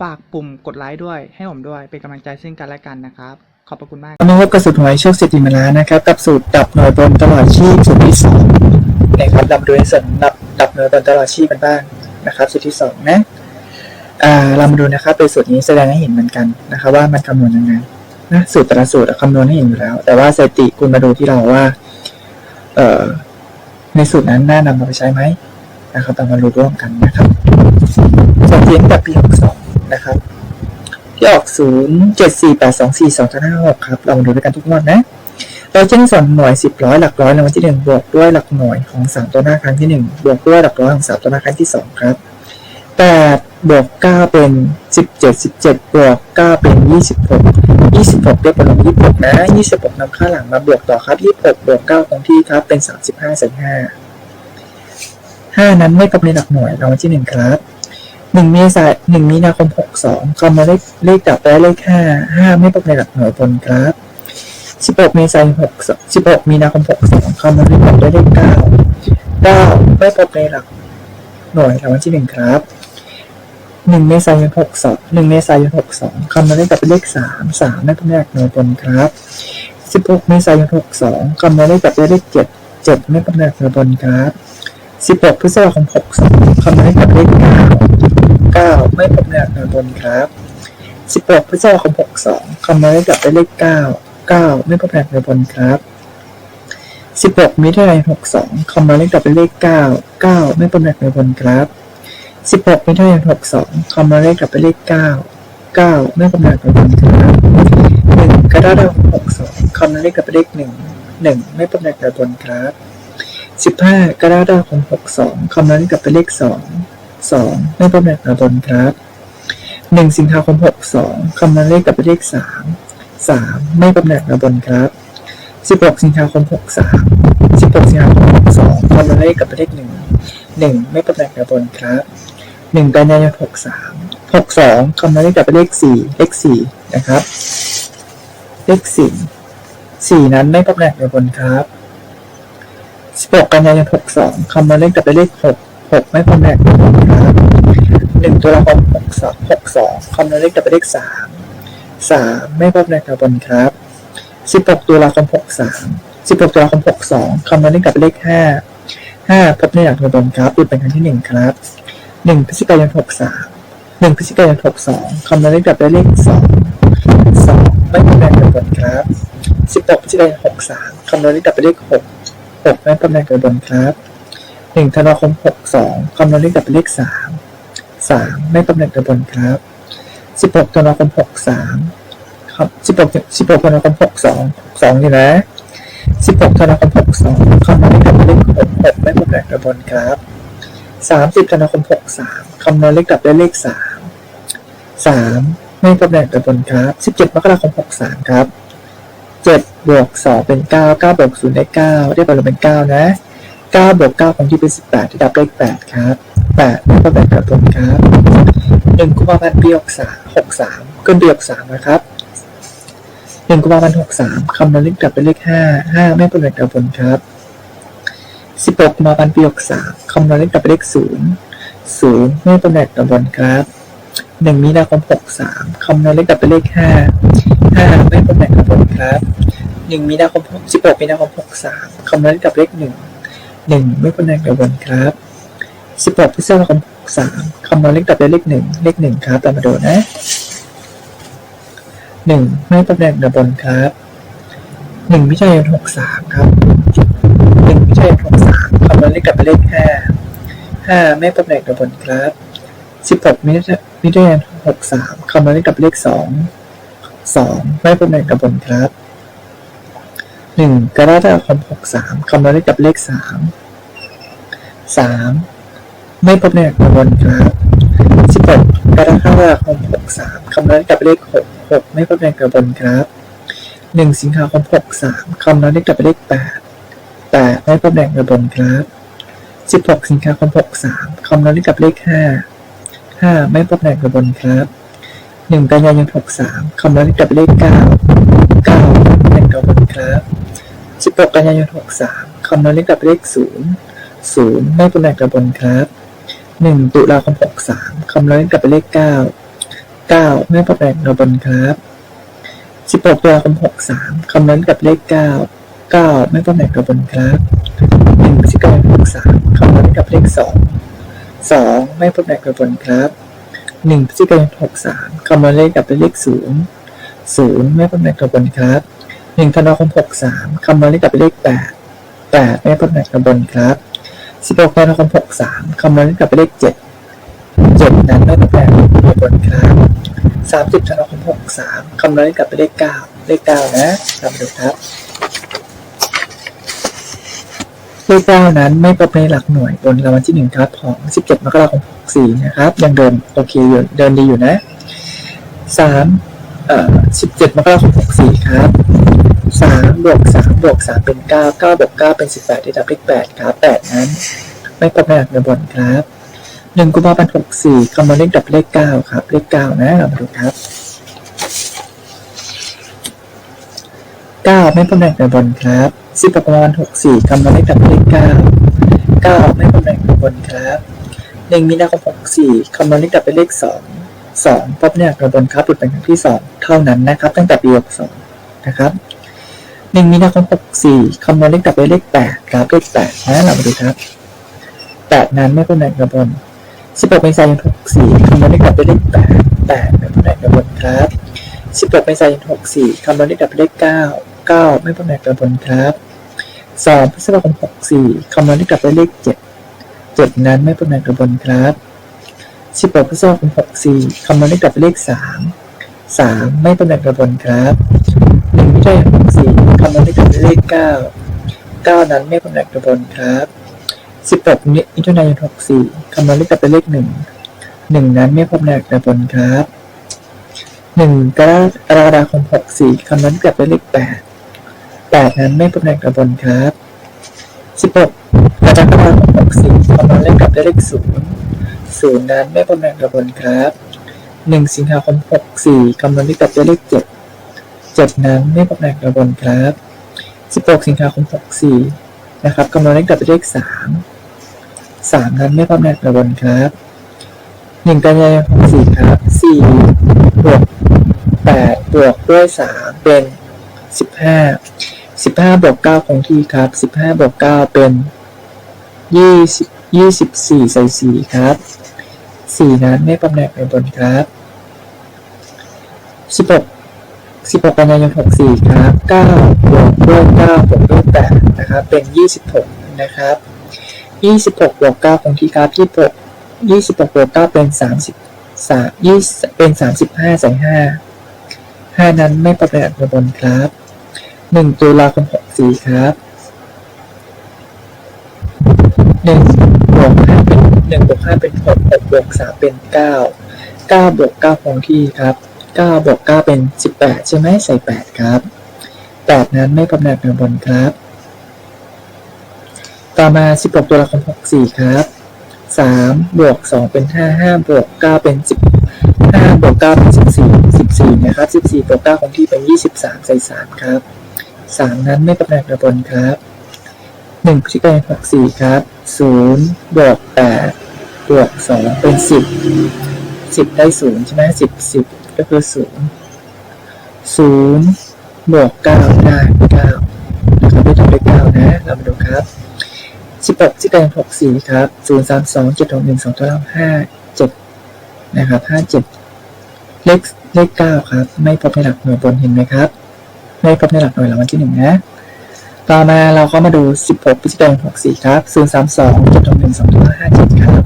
ฝากปุ่มกดไลค์ด้วยให้ผมด้วยเป็นกำลังใจซึ่งกันและกันนะครับ ขอบพระคุณมากมาพบกับสูตรหวยโชคเศรษฐีมาแล้วนะครับกับสูตรดับหน่วยบนตลอดชีพสูตรที่สองนะครับเรามาดูในส่วนดับดับหน่วยบนตลอดชีพกันบ้างนะครับ สูตรที่สองนะอ่าเรามาดูนะครับเป็นสูตรนี้แสดงให้เห็นเหมือนกันนะครับว่ามันคำนวณยังไงนะสูตรแต่ละสูตรคำนวณให้เห็นอยู่แล้ว แต่ว่าสถิติคุณมาดูที่เราว่าเอ่อในสูตรนั้นน่านำมาไปใช้ไหมนะครับเรามาดูร่วมกันนะครับสถิติตั้งแต่ปี62 นะครับที่ออก 0 7 4 8 2 4 2 5 6ครับ เรามาดูด้วยกันทุกงวดนะ เราจะส่วนหน่วย 10ร้อยหลักร้อยรางวัลที่ 1 บวกด้วยหลักหน่วยของ 3 ตัวหน้าครั้งที่ 1 บวกด้วยหลักร้อยของ 3 ตัวหน้าครั้งที่ 2 ครับ8บวก9เป็น 17 17 บวก 9 เป็น 26 26เรียกเป็นลง26 นะ 26นำค่าหลังมาบวกต่อครับ 26 บวก 9 คงที่ครับ เป็น 35เศษ5 5 นั้นไม่กำเนิดหลักหน่วยรางวัลที่ 1 ครับ หนึ่งเมษายหนึ่งมีนาคมหกสองคำมาเลขเลขดับได้เลขห้าห้าไม่ประกอบในหลักหน่วยบนครับสิบหกเมษายนหกสิบหกมีนาคมหกสองคำมาเลขดับได้เลขเก้าเก้าไม่ประกอบในหลักหน่วยรางวัลที่หนึ่งครับหนึ่งเมษายนหกสองหนึ่งเมษายนหกสองคำมาเลขดับเป็นเลขสามสามไม่ประกอบในหลักหน่วยบนครับสิบหกเมษายนหกสองคำมาเลขดับได้เลขเจ็ดเจ็ดไม่ประกอบในหลักหน่วยบนครับสิบหกพฤษภาคมหกสองคำมาเลขดับเลขเก้าเก้า ไม่พบในอักษรบนครับสิบหกพฤษภาคมหกสองคำนวณได้กลับไปเลขเก้าเก้าไม่พบในอักษรบนครับสิบหกมิถุนายนหกสองคำนวณได้กลับไปเลขเก้าเก้าไม่พบในอักษรบนครับสิบหกมิถุนายนหกสองคำนวณได้กลับไปเลขเก้าเก้าไม่พบในอักษรบนครับหนึ่งกระดาษหกสองคำนวณได้กลับไปเลขหนึ่งหนึ่งไม่พบในอักษรบนครับสิบห้ากระดาษหกสองคำนวณได้กลับไปเลขสอง สองไม่พบในอักษรบนครับหนึ่งสิงหาคมหกสองคำนวณเลขกับเลขสามสามไม่พบในอักษรบนครับสิบหกสิงหาคมหกสามสิบหกสิงหาคมหกสองคำนวณเลขกับเลขหนึ่งหนึ่งไม่พบในอักษรบนครับหนึ่งกันยายนหกสามหกสองคำนวณเลขกับเลขสี่เลขสี่นะครับ เลขสี่สี่นั้นไม่พบในอักษรบนครับสิบหกกันยายนหกสองคำนวณเลขกับเลขหก หกไม่พบแม่ครับหนึ่งตัวละครหกสองหกสองคำนวณเลขกับเลขสามสามไม่พบในคาร์บอนครับสิบหกตัวละครหกสามสิบหกตัวละครหกสองคำนวณเลขกับเลขห้าห้าพบในหลักคาร์บอนครับดูเป็นครั้งที่หนึ่งครับหนึ่งพฤศจิกายนหกสามหนึ่งพฤศจิกายนหกสองคำนวณเลขกับเลขสองสองไม่พบในคาร์บอนครับสิบหกพฤศจิกายนหกสามคำนวณเลขกับเลขหกหกไม่พบในคาร์บอนครับ หนึ่งธันวาคมหกสองคำนวณเลขกับเป็นเลขสามสามไม่ตำแหน่งกระบวนครับสิบหกธันวาคมหกสามครับสิบหกสิบหกธันวาคมหกสองสองนี่นะสิบหกธันวาคมหกสองคำนวณเลขกับเป็นเลขหกหกไม่ตำแหน่งกระบวนครับสามสิบธันวาคมหกสามคำนวณเลขกับได้เลขสามสามไม่ตำแหน่งกระบวนครับสิบเจ็ดมกราคมหกสามครับเจ็ดบวกสองเป็นเก้าเก้าบวกศูนย์ได้เก้าได้ผลเป็นเก้านะ เก้าบวกเก้าคงที่เป็นสิบแปดที่ดับเลขแปดครับแปดไม่ก็แปดกระตุ้นครับหนึ่งกุมภาพันธ์ปีหกสามหกสามขึ้นปีหกสามนะครับหนึ่งกุมภาพันธ์หกสามคำนวณเลขกลับเป็นเลขห้าห้าไม่เป็นเลขกระตุ้นครับสิบหกกุมภาพันธ์ปีหกสามคำนวณเลขกลับเป็นเลขศูนย์ศูนย์ไม่เป็นเลขกระตุ้นครับหนึ่งมีนาคมหกสามคำนวณเลขกลับเป็นเลขห้าห้าไม่เป็นเลขกระตุ้นครับหนึ่งมีนาคมสิบหกมีนาคมหกสามคำนวณเลขกลับเลขหนึ่ง หนึ่งไม่เป็นแรงกระบวนครับสิบหกพฤษภาคมสามคำนวณเลขตัดด้เลขหนึ่งเลขหนึ่งครับตามมาดูนะหนึ่งไม่เป็นแรงกระบนครับหนึ่งมิถุนายนหกสามครับณเลขกลับไปเลขห้าห้าไม่พบในกระบวนครับสิบหกมิถุมิถุนายนหกสามคำนวณเลขกลับไปเลขสองสองไม่พบในกระบวนครับ หนึ่งกรกฎาคมหกสามคำนวณเลขกลับเลขสามสามไม่พบในกระบวนครับสิบหกกรกฎาคมหกสามคำนวณเลขกลับเลขหกหกไม่พบในกระบวนครับหนึ่งสิงหาคมหกสามคำนวณเลขกลับเลขแปดแปดไม่พบแหล่งระบนครับสิบหกสิงหาคมหกสามคำนวณเลขกับเลขห้าห้าไม่พบแหล่งระบนครับหนึ่งกันยายนหกสามคำนวณเลขกับเลขเก้าเก้าแหล่งระบนครั บสิบหกกันยายนหกสามคำนวณเลขกับเลขศูนย์ศูนย์ไม่พบแหล่งระบนครับหนึ่งตุลาคมหกสามคำนวณเลขกับเลขเก้าเก้าไม่พบแหล่งระบนครับสิบหกตุลาคมหกสามคำนวณกับเลขเก้าเก้าไม่ต้องแบ่งกระบนครับหนึ่งพฤศจิกายนหกสามคำนวณกับเลขสองสองไม่ต้องแบ่งกระบนครับหนึ่งพฤศจิกายนหกสามคำนวณเลขกับเลขศูนย์ศูนย์ไม่ต้องแบ่งกระบนครับ หนึ่งธันวาคมหกสามคำนวณเลขกับเลขแปดแปดไม่ต้องแบ่งกระบนครับสิบหกธันวาคมหกสามคำนวณเลขกับเลขเจ็ดเจ็ดนั้นไม่ต้แบ่งกระบนครับสามสิบธันวาคมหกสามคำนวณเลขกับเลขเก้าเลขเก้านะทำดูครับเลขเก้านั้นไม่ประเภทหลักหน่วยบนรางวัลที่หนึ่งครับของ17มกราคม64นะครับ ยังเดินโอเคอยู่เดินดีอยู่นะสาม เอ่อ17มกราคม64ครับสามบวกสามบวกสามเป็นเก้าเก้าบวกเก้าเป็น18ได้รับเลขแปดครับแปดนั้น ไม่ประเภทหลักหน่วยบนครับหนึ่งกุมภาพันธ์64คำนวณเลขดับเลขเก้าครับ เลขเก้านะเรามาดูครับเก้าไม่ประเภทหลักหน่วยบนครับสิบประมาณหกสี่คำนวณเลขดับเลขเก้าเก้าไม่ตำแหน่งบนครับหนึ่งมีนาคมหกสี่คำนวณเลขดับเป็นเลขสอง สองพบเนี่ยกระบวนครับหลุดเป็นครั้งที่สองเท่านั้นนะครับ ตั้งแต่ปีหกสองนะครับหนึ่งมีนาคมหกสี่คำนวณเลขดับเป็นเลขแปดครับเลขแปดนะเรามาดูครับแปดนั้นไม่ตำแหน่งกระบนสิบหกเมษายนหกสี่คำนวณเลขดับเป็นเลขแปดแปดไม่ตำแหน่งกระบนครับสิบหกเมษายนหกสี่คำนวณเลขดับเป็นเลขเก้าเก้าไม่ตำแหน่งกระบนครับสองพฤษภาคมหกสี่คำนวณได้กลับไปเลขเจ็ดเจ็ดนั้นไม่ตำแหน่งกระบนครับ สิบหกพฤษภาคมหกสี่คำนวณได้กลับไปเลขสามสามไม่ตำแหน่งกระบวนครับหนึ่งมิถุนายนหกสี่คำนวณได้กลับไปเลขเก้าเก้านั้นไม่ตำแหน่งกระบวนครับสิบหกมิถุนายนหกสี่คำนวณได้กลับไปเลขหนึ่งหนึ่งนั้นไม่พบแนวกระบวนครับหนึ่งกรกฎาคมหกสี่คำนวณกลับไปเลขแปดแปดนั้นไม่เป็นแรงกระบวนครับสิบหกกรกฎาคมหกสี่คำนวณเลขกลับได้เลขศูนย์ ศูนย์นั้นไม่เป็นแรงกระบวนครับหนึ่งสิงหาคมหกสี่คำนวณเลขกลับได้เลขเจ็ดเจ็ดนั้นไม่เป็นแรงกระบวนครับสิบหกสิงหาคมหกสี่นะครับคำนวณเลขกลับได้เลขสามสามนั้นไม่เป็นแรงกระบวนครับหนึ่งกันยายนหกสี่ครับสี่บวกแปดบวกด้วยสามเป็นสิบห้าสิบห้าบวกเก้าคงที่ครับสิบห้าบวกเก้าเป็นยี่สิบยี่สิบสี่ใส่สี่ครับ สี่นั้นไม่ตำแหน่งในบนครับสิบหกสิบหกกันยายนหกสี่ครับเก้าบวกด้วยเก้าบวกด้วยแปดนะครับเป็นยี่สิบหกนะครับยี่สิบหกบวกเก้าคงที่ครับยี่สิบหกยี่สิบหกบวกเก้าเป็นสามสิบสามยี่เป็นสามสิบห้าใส่ห้าห้านั้นไม่ประกาศกระบนครับหนึ่งตุลาคมหกสี่ครับหนึ่ง บวกสามเป็นเก้าเก้าบวกเก้าคงที่ครับเก้าบวกเก้าเป็นสิบแปดใช่ไหมใส่แปดครับแปดนั้นไม่ประกาศกระบวนครับ ต่อมาสิบหกตุลาคมหกสี่ครับสามบวกสองเป็นห้าห้าบวกเก้าเป็นสิบห้าบวกเก้าเป็นสิบสี่สิบสี่นะครับสิบสี่บวกเก้าของที่เป็นยี่สิบสามใส่สามครับสามนั้นไม่ประกาศกระบวนครับหนึ่งพฤศจิกยนหกสี่ครับศูนย์บวกแปด บวกสองเป็นสิบสิบได้ศูนย์ใช่ไหมสิบสิบก็คือศูนย์ศูนย์บวกเก้าได้เก้านะครับไม่ต้องได้เก้านะ เรามาดูครับสิบหกพฤศจิกายนหกสี่ครับศูนย์สามสองเจ็ดหกหนึ่งสองตัวล่างห้าเจ็ดนะครับห้าเจ็ดเลขเลขเก้าครับ ไม่พบในหลักหน่วยบนเห็นไหมครับ ไม่พบในหลักหน่วยรางวัลที่หนึ่งนะ ต่อมาเราก็มาดู 16พฤศจิกายน64 ครับ 032 761 2557 ครับ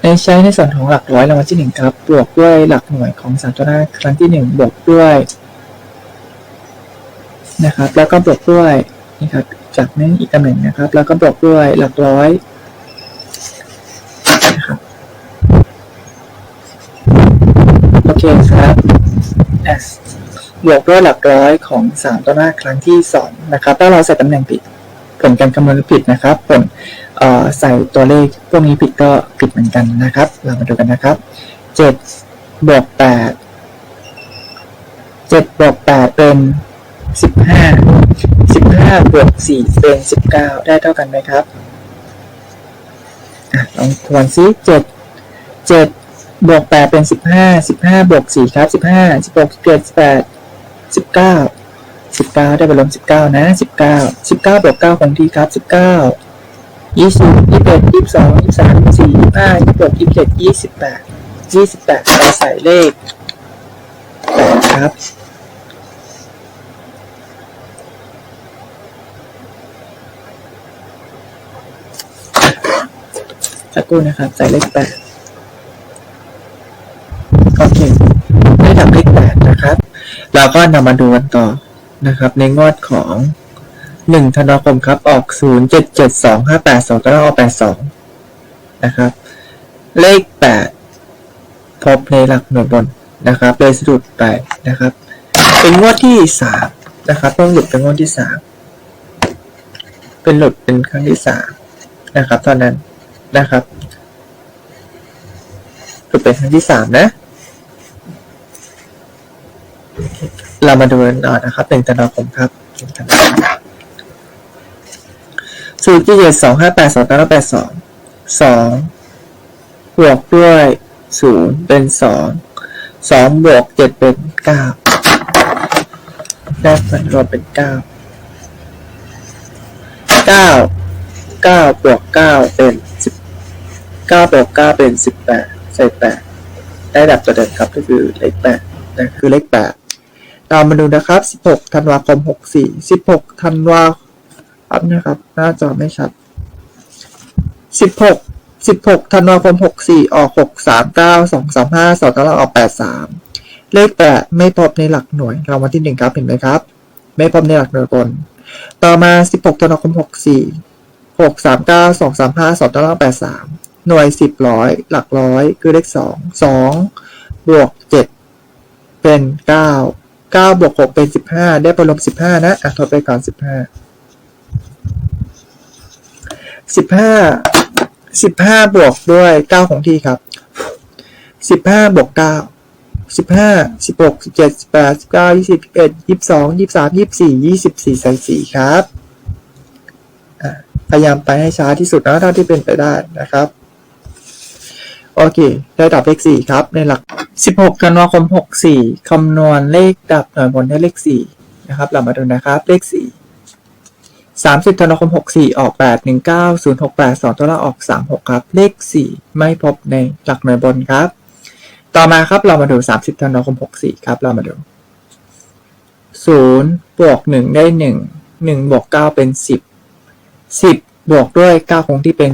ในใช้ในส่วนของหลักร้อยรางวัลที่ 1 ครับ บวกด้วยหลักหน่วยของ3ตัวหน้าครั้งที่ 1 บวกด้วยนะครับ แล้วก็บวกด้วยนี่ครับ จากนี้นอีกตำแหน่งนะครับ แล้วก็บวกด้วยหลักร้อยนะครับโอเคครับอะ บวกด้วยหลักร้อยของสามตัวหน้าครั้งที่สองนะครับ ถ้าเราใส่ตำแหน่งผิด ผลการคำนวณผิดนะครับ ผลใส่ตัวเลขพวกนี้ผิดก็ผิดเหมือนกันนะครับ เรามาดูกันนะครับเจ็ดบวกแปดเจ็ดบวกแปดเป็นสิบห้าสิบห้าบวกสี่เป็นสิบเก้าได้เท่ากันไหมครับอลองทวนซิเจ็ดเจ็ดบวกแปดเป็นสิบห้าสิบห้าบวกสี่ครับสิบห้า สิบหกสิบเจ็ดสิบแปดสิบเก้าสิบเก้าได้ไปลมสิบเก้านะสิบเก้าสิบเก้าบวกเก้าคงที่ครับสิบเก้ายี่สิบยี่สิบเอ็ดยี่สิบสองยี่สิบสามยี่สิบสี่ยี่สิบห้ายี่สิบหกยี่สิบเจ็ดยี่สิบแปดยี่สิบแปดเราใส่เลขแปดครับสักครู่นะครับ ใส่เลขแปด โอเค ได้ดับเลขแปดนะครับ เราก็นำมาดูกันต่อนะครับ ในงวดของหนึ่งธันวาคมครับ ออกศูนย์เจ็ดเจ็ดสองห้าแปดสองก็ต้องออกแปดสองนะครับ เลขแปดพบในหลักหน่วยบนนะครับเลยสะดุดไปนะครับ เป็นงวดที่สามนะครับต้องหลุดเป็นงวดที่สามเป็นหลุดเป็นครั้งที่สามนะครับตอนนั้นนะครับหลุดเป็นครั้งที่สามนะ เรามาดูกันต่อนะครับหนึ่งธันวาคมครับหนึ่งธันวาคมศูนย์ที่เจ็ดสองห้าแปดสองเก้าแปดสองสองบวกด้วยศูนย์เป็นสองสองบวกเจ็ดเป็นเก้าได้ผลรวมเป็นเก้าเก้าเก้าบวกเก้าเป็นสิบเก้าบวกเก้าเป็นสิบแปดใส่แปดได้ดับตัวเดิมครับก็คือเลขแปดนะคือเลขแปดามมาดูนะครับ 16 ธันวาคม 64 16 ธันวาครับนะครับ หน้าจอไม่ชัด 16 16 ธันวาคม 64 ออก 639 235 2ตารางออก 83 เลข8ไม่พบในหลักหน่วยรางวัลที่1ครับเห็นไหมครับ ไม่พบในหลักหน่วยบน ต่อมา 16 ธันวาคม 64 639 235 2ตาราง83 หน่วย 10ร้อยหลักร้อยคือเลข 2 2 บวก 7 เป็น 9 เก้าบวกหกเป็นสิบห้าได้ผลลบสิบห้านะ อะทดไปก่อนสิบห้าสิบห้าสิบห้าบวกด้วยเก้าของที่ครับสิบห้าบวกเก้าสิบห้าสิบหกสิบเจ็ดสิบแปดสิบเก้ายี่สิบเอ็ดยี่สิบสองยี่สิบสามยี่สิบสี่ยี่สิบสี่ใส่สี่ครับ พยายามไปให้ช้าที่สุดนะเท่าที่เป็นไปได้นะครับ โอเค ได้ดับเลขสี่ครับ ในหลัก 16ธันวาคม 64คำนวณเลขดับหน่วยบนได้เลข4นะครับ เรามาดูนะครับ เลข4 30ธันวาคม 64 ออก 8 19 068 2 ตัวละออก 36 ครับ เลข 4 ไม่พบในหลักหน่วยบนครับ ต่อมาครับเรามาดู 30ธันวาคม 64 ครับ เรามาดู 0 บวก 1 ได้ 1 1 บวก 9 เป็น 10 10 บวกด้วย 9 คงที่เป็น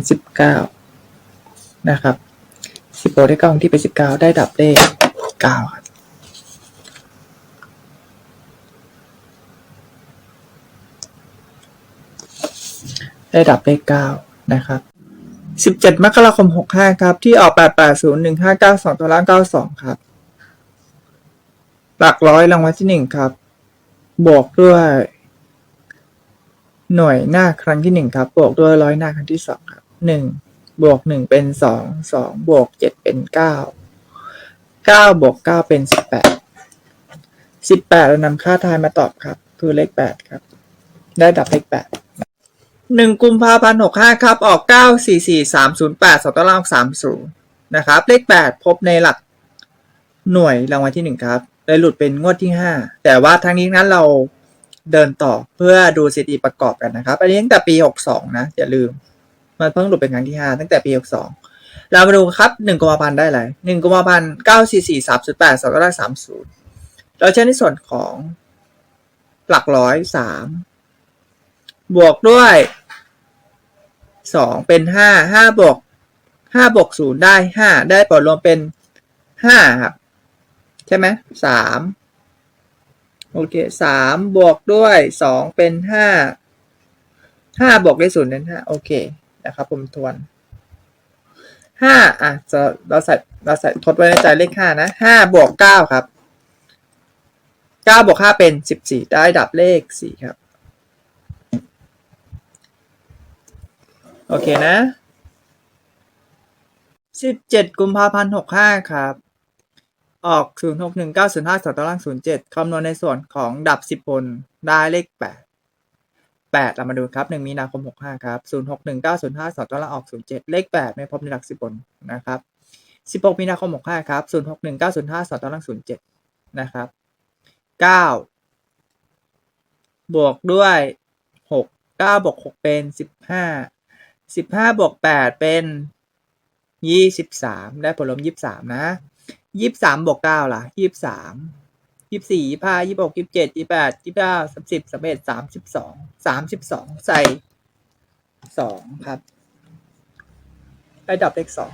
19 นะครับ สิบโบได้เก้าที่เป็นสิบเก้าได้ดับเลขเก้าครับได้ดับเลขเก้านะครับสิบเจ็ดมกราคมหกห้าครับ ที่ออกแปดแปดศูนย์หนึ่งห้าเก้าสองตัวล่างเก้าสองครับ หลักร้อยรางวัลที่หนึ่งครับ บวกด้วย หน่วยหน้าครั้งที่หนึ่งครับ บวกด้วยร้อยหน้าครั้งที่สองครับหนึ่ง บวกหนึ่งเป็นสองสองบวกเจ็ดเป็นเก้าเก้าบวกเก้าเป็นสิบแปดสิบแปดเรานำค่าทายมาตอบครับ คือเลขแปดครับ ได้ดับเลขแปดหนึ่งกุมภาพันธ์หกห้าครับ ออกเก้าสี่สี่สามศูนย์แปดสองตารางสามศูนย์นะครับ เลขแปดพบในหลักหน่วยรางวัลที่หนึ่งครับเลยหลุดเป็นงวดที่ห้าแต่ว่าทั้งนี้นั้นเราเดินต่อเพื่อดูสถิติประกอบกันนะครับ อันนี้ตั้งแต่ปีหกสองนะ อย่าลืม มันเพิ่งหลุดเป็นครั้งที่ห้าตั้งแต่ปีหกสองเรามาดูครับหนึ่งกุมภาพันธ์ได้อะไรหนึ่งกุมภาพันธ์เก้าสี่สี่สามศูนย์แปดสองก็ได้สามศูนย์เราใช้ในส่วนของหลักร้อยสามบวกด้วยสองเป็นห้าห้าบวกห้าบวกศูนย์ได้ห้าได้ผลรวมเป็นห้าครับ ใช่ไหมสามโอเคสามบวกด้วยสองเป็นห้าห้าบวกด้วยศูนย์เป็นห้าโอเค นะครับผมทวนห้าอะจะเราใส่เราใส่ทดไว้ในใจเลขห้านะห้าบวกเก้าครับเก้าบวกห้าเป็นสิบสี่ได้ดับเลขสี่ครับ โอเคนะสิบเจ็ดกุมภาพันธ์หกห้าครับ ออกศูนย์หกหนึ่งเก้าศูนย์ห้าสองตารางศูนย์เจ็ดคำนวณในส่วนของดับสิบบนได้เลขแปด แปดเรามาดูครับหนึ่งมีนาคมหกห้าครับศูนย์หกหนึ่งเก้าศูนย์ห้าสองตารางออกศูนย์เจ็ดเลขแปดไม่พบในหลักสิบบนนะครับสิบหกมีนาคมหกห้าครับศูนย์หกหนึ่งเก้าศูนย์ห้าสองตารางศูนย์เจ็ดนะครับเก้าบวกด้วยหกเก้าบวกหกเป็นสิบห้าสิบห้าบวกแปดเป็นยี่สิบสามได้ผลรวมยี่สิบสามนะยี่สิบสามบวกเก้าล่ะยี่สิบสาม ยี่สิบสี่ยี่ห้ายี่หกยี่สิบเจ็ดยี่แปดยี่เก้าสามสิบสามเอ็ดสามสิบสองสามสิบสองใส่สองครับได้ดับเลขสอง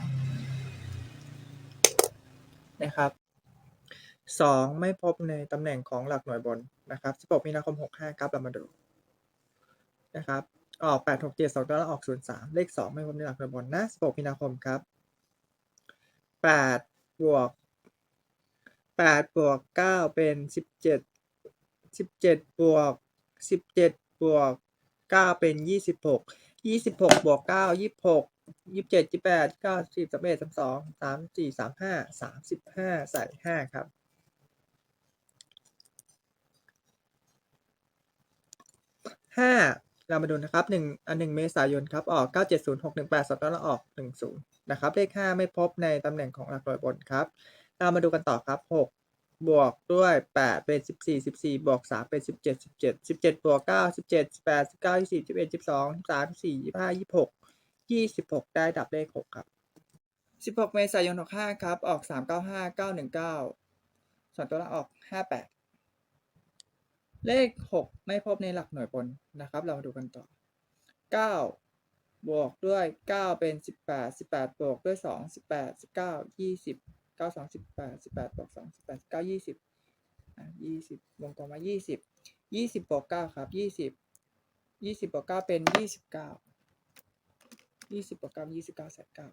นะครับสองไม่พบในตำแหน่งของหลักหน่วยบนนะครับสิบหกมีนาคมหกห้าครับเรามาดูนะครับออกแปดหกเจ็ดสองแล้วออกศูนย์สามเลขสองไม่พบในหลักหน่วยบนนะสิบหกมีนาคมครับแปดบวก ดบวกเก้าเป็นสิบเจ็ดสิบเจ็ดบวกสิบเจ็ดบวกเก้าเป็นยี่สิบหกยี่สิบหกบวกเก้ายี่สิบหกยี่สิบเจ็ดยี่สิบแปดเก้าสิบสามเอ็ดสามสองสามสี่สามห้าสามสิบห้าใส่ห้าครับห้าเรามาดูนะครับหนึ่งอันหนึ่งเมษายนครับออกเก้าเจ็ดศูนย์หกหนึ่งแปดสองตัวแล้วออกหนึ่งศูนย์นะครับเลขห้าไม่พบในตำแหน่งของหลักร้อยบนครับ เรามาดูกันต่อครับหกบวกด้วยแปดเป็นสิบสี่สิบสี่บวกสามเป็นสิบเจ็ดสิบเจ็ดสิบเจ็ดบวกเก้าสิบเจ็ดสิบแปดสิบเก้ายี่สิบยี่สิบเอ็ดยี่สิบสองยี่สิบสามสิบสี่ยี่ห้ายี่หกยี่สิบหกได้ดับเลขหกครับสิบหกเมษายนหกห้าครับ ออกสามเก้าห้าเก้าหนึ่งเก้าสองตัวละออกห้าแปดเลขหกไม่พบในหลักหน่วยบนนะครับ เรามาดูกันต่อเก้าบวกด้วยเก้าเป็นสิบแปดสิบแปดบวกด้วยสองสิบแปดสิบเก้ายี่สิบ เก้าสองสิบแปดสิบแปดบวกสองสิบแปดเก้ายี่สิบอะยี่สิบวงกลมมายี่สิบยี่สิบบวกเก้าครับยี่สิบยี่สิบบวกเก้าเป็นยี่สิบเก้ายี่สิบบวกเก้ายี่สิบเก้าแสนเก้า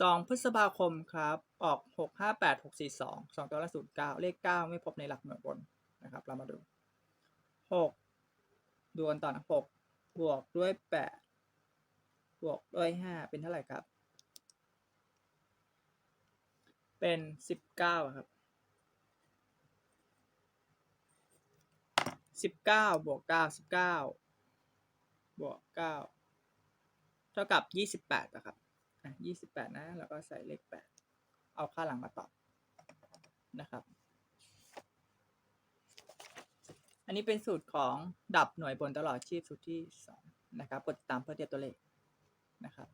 สองพฤษภาคมครับ ออกหกห้าแปดหกสี่สองสองตัวละศูนย์เก้าเลขเก้าไม่พบในหลักหน่วยบนนะครับ เรามาดูหกดูกันต่อนะหกบวกด้วยแปดบวกด้วยห้าเป็นเท่าไหร่ครับ เป็นสิบเก้าครับสิบเก้าบวกเก้าสิบเก้าบวกเก้าเท่ากับยี่สิบแปดนะครับอะยี่สิบแปดนะ แล้วก็ใส่เลขแปดเอาค่าหลังมาตอบนะครับ อันนี้เป็นสูตรของดับหน่วยบนตลอดชีพสูตรที่สองนะครับกดตามเพื่อเตรียมตัวเลขนะครับ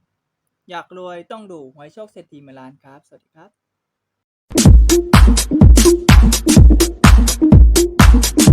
อยากรวยต้องดูหวยโชคเศรษฐีเมลานครับ สวัสดีครับ Thank you.